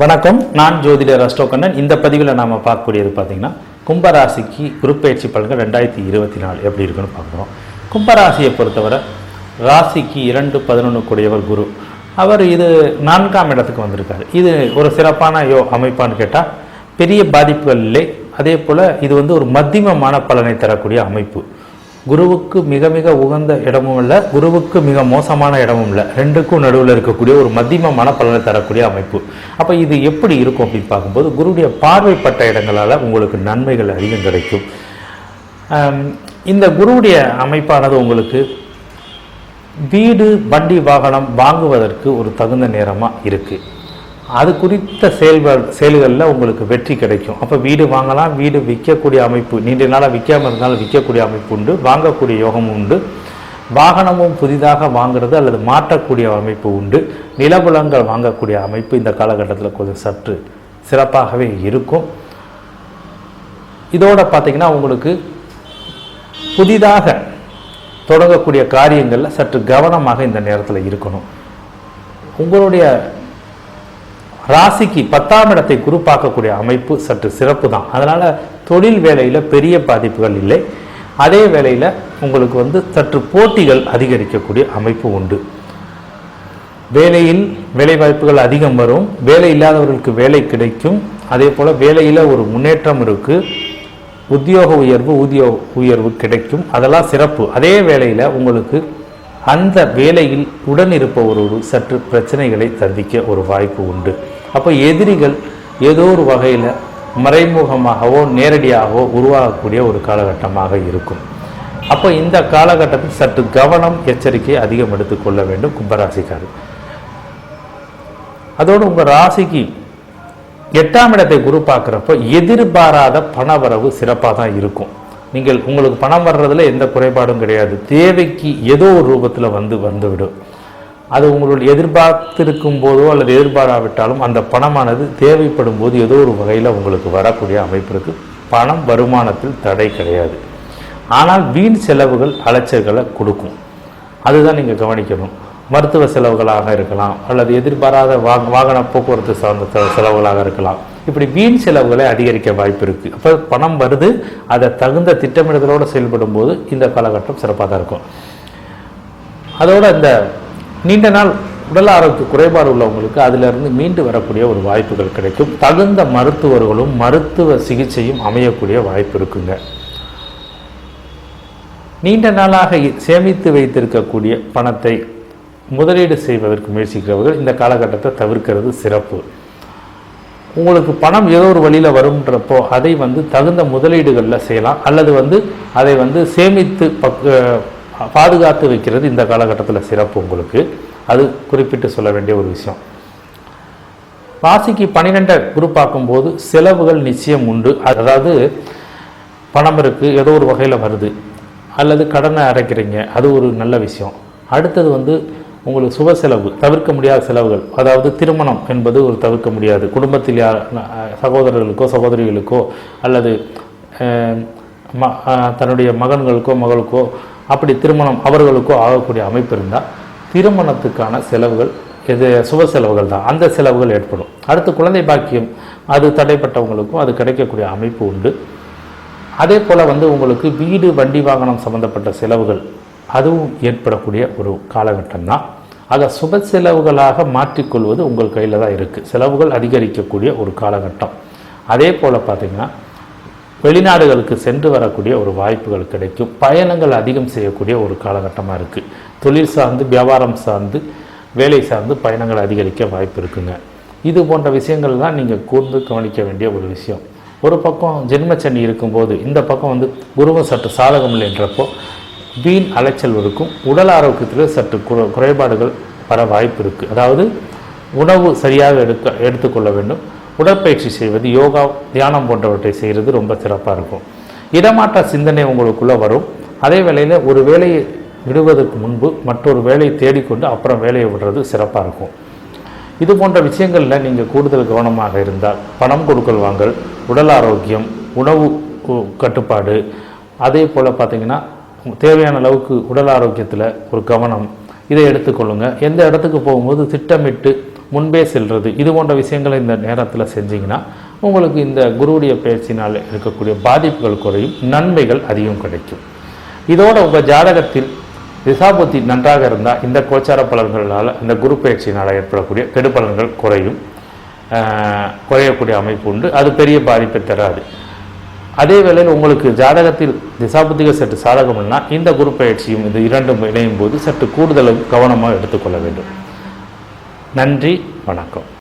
வணக்கம். நான் ஜோதிடர் அஷ்டோகண்ணன் இந்த பதிவில் நாம் பார்க்கக்கூடியது பார்த்தீங்கன்னா கும்பராசிக்கு குருப்பெயர்ச்சி பலன்கள் ரெண்டாயிரத்தி இருபத்தி நாலு எப்படி இருக்குன்னு பார்க்குறோம். கும்பராசியை பொறுத்தவரை ராசிக்கு இரண்டு பதினொன்று கூடியவர் குரு. அவர் இது நான்காம் இடத்துக்கு வந்திருக்காரு. இது ஒரு சிறப்பான யோ அமைப்பான்னு கேட்டால் பெரிய பாதிப்புகள் இல்லை. அதே போல் இது வந்து ஒரு மத்தியமமான பலனை தரக்கூடிய அமைப்பு. குருவுக்கு மிக மிக உகந்த இடமும் இல்லை குருவுக்கு மிக மோசமான இடமும் இல்லை. ரெண்டுக்கும் நடுவில் இருக்கக்கூடிய ஒரு மத்தியமமான பலனை தரக்கூடிய அமைப்பு. அப்போ இது எப்படி இருக்கும் அப்படின்னு பார்க்கும்போது குருவுடைய பார்வைப்பட்ட இடங்களால் உங்களுக்கு நன்மைகள் அதிகம் கிடைக்கும். இந்த குருவுடைய அமைப்பானது உங்களுக்கு வீடு வண்டி வாகனம் வாங்குவதற்கு ஒரு தகுந்த நேரமாக இருக்குது அது குறித்த செயல்கள் செயல்களில் உங்களுக்கு வெற்றி கிடைக்கும். அப்போ வீடு வாங்கலாம் வீடு விற்கக்கூடிய அமைப்பு நீண்ட நாளாக விற்காமல் இருந்தாலும் விற்கக்கூடிய அமைப்பு உண்டு வாங்கக்கூடிய யோகமும் உண்டு. வாகனமும் புதிதாக வாங்குறது அல்லது மாற்றக்கூடிய அமைப்பு உண்டு. நிலபுலங்கள் வாங்கக்கூடிய அமைப்பு இந்த காலகட்டத்தில் கொஞ்சம் சற்று சிறப்பாகவே இருக்கும். இதோட பார்த்தீங்கன்னா உங்களுக்கு புதிதாக தொடங்கக்கூடிய காரியங்களில் சற்று கவனமாக இந்த நேரத்தில் இருக்கணும். உங்களுடைய ராசிக்கு பத்தாம் இடத்தை குறுப்பாக்கக்கூடிய அமைப்பு சற்று சிறப்பு தான் அதனால் தொழில் வேலையில் பெரிய பாதிப்புகள் இல்லை. அதே வேளையில் உங்களுக்கு வந்து சற்று போட்டிகள் அதிகரிக்கக்கூடிய அமைப்பு உண்டு. வேலையில் வேலை வாய்ப்புகள் அதிகம் வரும். வேலை இல்லாதவர்களுக்கு வேலை கிடைக்கும். அதே போல் வேலையில் ஒரு முன்னேற்றம் இருக்குது உத்தியோக உயர்வு ஊதிய உயர்வு கிடைக்கும். அதெல்லாம் சிறப்பு. அதே வேளையில் உங்களுக்கு அந்த வேலையில் உடன் இருப்பவரோடு சற்று பிரச்சனைகளை சந்திக்க ஒரு வாய்ப்பு உண்டு. அப்போ எதிரிகள் ஏதோ ஒரு வகையில் மறைமுகமாகவோ நேரடியாகவோ உருவாகக்கூடிய ஒரு காலகட்டமாக இருக்கும். அப்போ இந்த காலகட்டத்தில் சற்று கவனம் எச்சரிக்கை அதிகம் எடுத்துக்கொள்ள வேண்டும் கும்பராசிக்காரர். அதோடு உங்கள் ராசிக்கு எட்டாம் இடத்தை குரு பார்க்குறப்போ எதிர்பாராத பணவரவு சிறப்பாக தான் இருக்கும். நீங்கள் உங்களுக்கு பணம் வர்றதில் எந்த குறைபாடும் கிடையாது. தேவைக்கு ஏதோ ஒரு ரூபத்தில் வந்து வந்துவிடும். அது உங்களுடைய எதிர்பார்த்திருக்கும் போதோ அல்லது எதிர்பாராவிட்டாலும் அந்த பணமானது தேவைப்படும் போது ஏதோ ஒரு வகையில் உங்களுக்கு வரக்கூடிய அமைப்பு பணம் வருமானத்தில் தடை கிடையாது. ஆனால் வீண் செலவுகள் அலைச்சல்களை கொடுக்கும். அதுதான் நீங்கள் கவனிக்கணும். மருத்துவ செலவுகளாக இருக்கலாம் அல்லது எதிர்பாராத வாகன போக்குவரத்து சார்ந்த செலவுகளாக இருக்கலாம். இப்படி வீண் செலவுகளை அதிகரிக்க வாய்ப்பு இருக்குது அப்போ பணம் வருது அதை தகுந்த திட்டமிடுதலோடு செயல்படும் போது இந்த காலகட்டம் சிறப்பாக தான் இருக்கும். அதோட இந்த நீண்ட நாள் உடல் ஆரோக்கிய குறைபாடு உள்ளவங்களுக்கு அதிலிருந்து மீண்டு வரக்கூடிய ஒரு வாய்ப்புகள் கிடைக்கும். தகுந்த மருத்துவர்களும் மருத்துவ சிகிச்சையும் அமையக்கூடிய வாய்ப்பு இருக்குங்க. நீண்ட நாளாக சேமித்து வைத்திருக்கக்கூடிய பணத்தை முதலீடு செய்வதற்கு முயற்சிக்கிறவர்கள் இந்த காலகட்டத்தை தவிர்க்கிறது சிறப்பு. உங்களுக்கு பணம் ஏதோ ஒரு வழியில் வரும்ன்றப்போ அதை வந்து தகுந்த முதலீடுகளில் செய்யலாம். அல்லது வந்து அதை வந்து சேமித்து பக் பாதுகாத்து வைக்கிறது இந்த காலகட்டத்தில் சிறப்பு உங்களுக்கு. அது குறிப்பிட்டு சொல்ல வேண்டிய ஒரு விஷயம். ராசிக்கு பன்னிரெண்டை குரூப் பார்க்கும்போது செலவுகள் நிச்சயம் உண்டு. அதாவது பணம் இருக்குது ஏதோ ஒரு வகையில் வருது. அல்லது கடனை அடைக்கிறீங்க அது ஒரு நல்ல விஷயம். அடுத்தது வந்து உங்களுக்கு சுப செலவு தவிர்க்க முடியாத செலவுகள். அதாவது திருமணம் என்பது ஒரு தவிர்க்க முடியாது. குடும்பத்தில் யார் சகோதரர்களுக்கோ சகோதரிகளுக்கோ அல்லது ம- தன்னுடைய மகன்களுக்கோ மகளுக்கோ அப்படி திருமணம் அவர்களுக்கோ ஆகக்கூடிய அமைப்பு இருந்தால் திருமணத்துக்கான செலவுகள் இது சுப செலவுகள் தான். அந்த செலவுகள் ஏற்படும். அடுத்து குழந்தை பாக்கியம் அது தடைப்பட்டவங்களுக்கும் அது கிடைக்கக்கூடிய அமைப்பு உண்டு. அதே போல் வந்து உங்களுக்கு வீடு வண்டி வாகனம் சம்மந்தப்பட்ட செலவுகள் அதுவும் ஏற்படக்கூடிய ஒரு காலகட்டம் தான் ஆக சுப செலவுகளாக மாற்றிக்கொள்வது உங்கள் கையில் தான் இருக்குது செலவுகள் அதிகரிக்கக்கூடிய ஒரு காலகட்டம். அதே போல் பார்த்தீங்கன்னா வெளிநாடுகளுக்கு சென்று வரக்கூடிய ஒரு வாய்ப்புகள் கிடைக்கும். பயணங்கள் அதிகம் செய்யக்கூடிய ஒரு காலகட்டமாக இருக்குது தொழில் சார்ந்து வியாபாரம் சார்ந்து வேலை சார்ந்து பயணங்கள் அதிகரிக்க வாய்ப்பு இருக்குங்க. இது போன்ற விஷயங்கள் தான் நீங்கள் கூர்ந்து கவனிக்க வேண்டிய ஒரு விஷயம். ஒரு பக்கம் ஜென்மச்சனி இருக்கும்போது இந்த பக்கம் வந்து குருவம் சற்று சாதகம் இல்லைன்றப்போ வீண் அலைச்சல் இருக்கும். உடல் ஆரோக்கியத்தில் சற்று குறை குறைபாடுகள் வர வாய்ப்பு இருக்குது அதாவது உணவு சரியாக எடுக்க எடுத்துக்கொள்ள வேண்டும். உடற்பயிற்சி செய்வது யோகா தியானம் போன்றவற்றை செய்கிறது ரொம்ப சிறப்பாக இருக்கும். இடமாற்ற சிந்தனை உங்களுக்குள்ளே வரும். அதே வேளையில் ஒரு வேலையை விடுவதற்கு முன்பு மற்றொரு வேலையை தேடிக்கொண்டு அப்புறம் வேலையை விடுறது சிறப்பாக இருக்கும். இது போன்ற விஷயங்களில் நீங்கள் கூடுதல் கவனமாக இருந்தால் பணம் கொடுக்கல் வாங்கல் உடல் ஆரோக்கியம் உணவு கட்டுப்பாடு அதே போல் பார்த்தீங்கன்னா தேவையான அளவுக்கு உடல் ஆரோக்கியத்தில் ஒரு கவனம். இதை எடுத்துக்கொள்ளுங்க எந்த இடத்துக்கு போகும்போது திட்டமிட்டு முன்பே செல்வது இது போன்ற விஷயங்களை இந்த நேரத்தில் செஞ்சிங்கன்னா உங்களுக்கு இந்த குருவுடைய பயிற்சினால் இருக்கக்கூடிய பாதிப்புகள் குறையும் நன்மைகள் அதிகம் கிடைக்கும். இதோட உங்கள் ஜாதகத்தில் திசாபுத்தி நன்றாக இருந்தால் இந்த கோச்சார பலன்களால் இந்த குரு பயிற்சியினால் ஏற்படக்கூடிய கெடுபலன்கள் குறையும். குறையக்கூடிய அமைப்பு உண்டு. அது பெரிய பாதிப்பை தராது. அதே வேளையில் உங்களுக்கு ஜாதகத்தில் திசாபுத்திகள் சற்று சாதகம்னா இந்த குரு பயிற்சியும் இது இரண்டும் இணையும் போது சற்று கூடுதலும் கவனமாக எடுத்துக்கொள்ள வேண்டும். நன்றி வணக்கம்.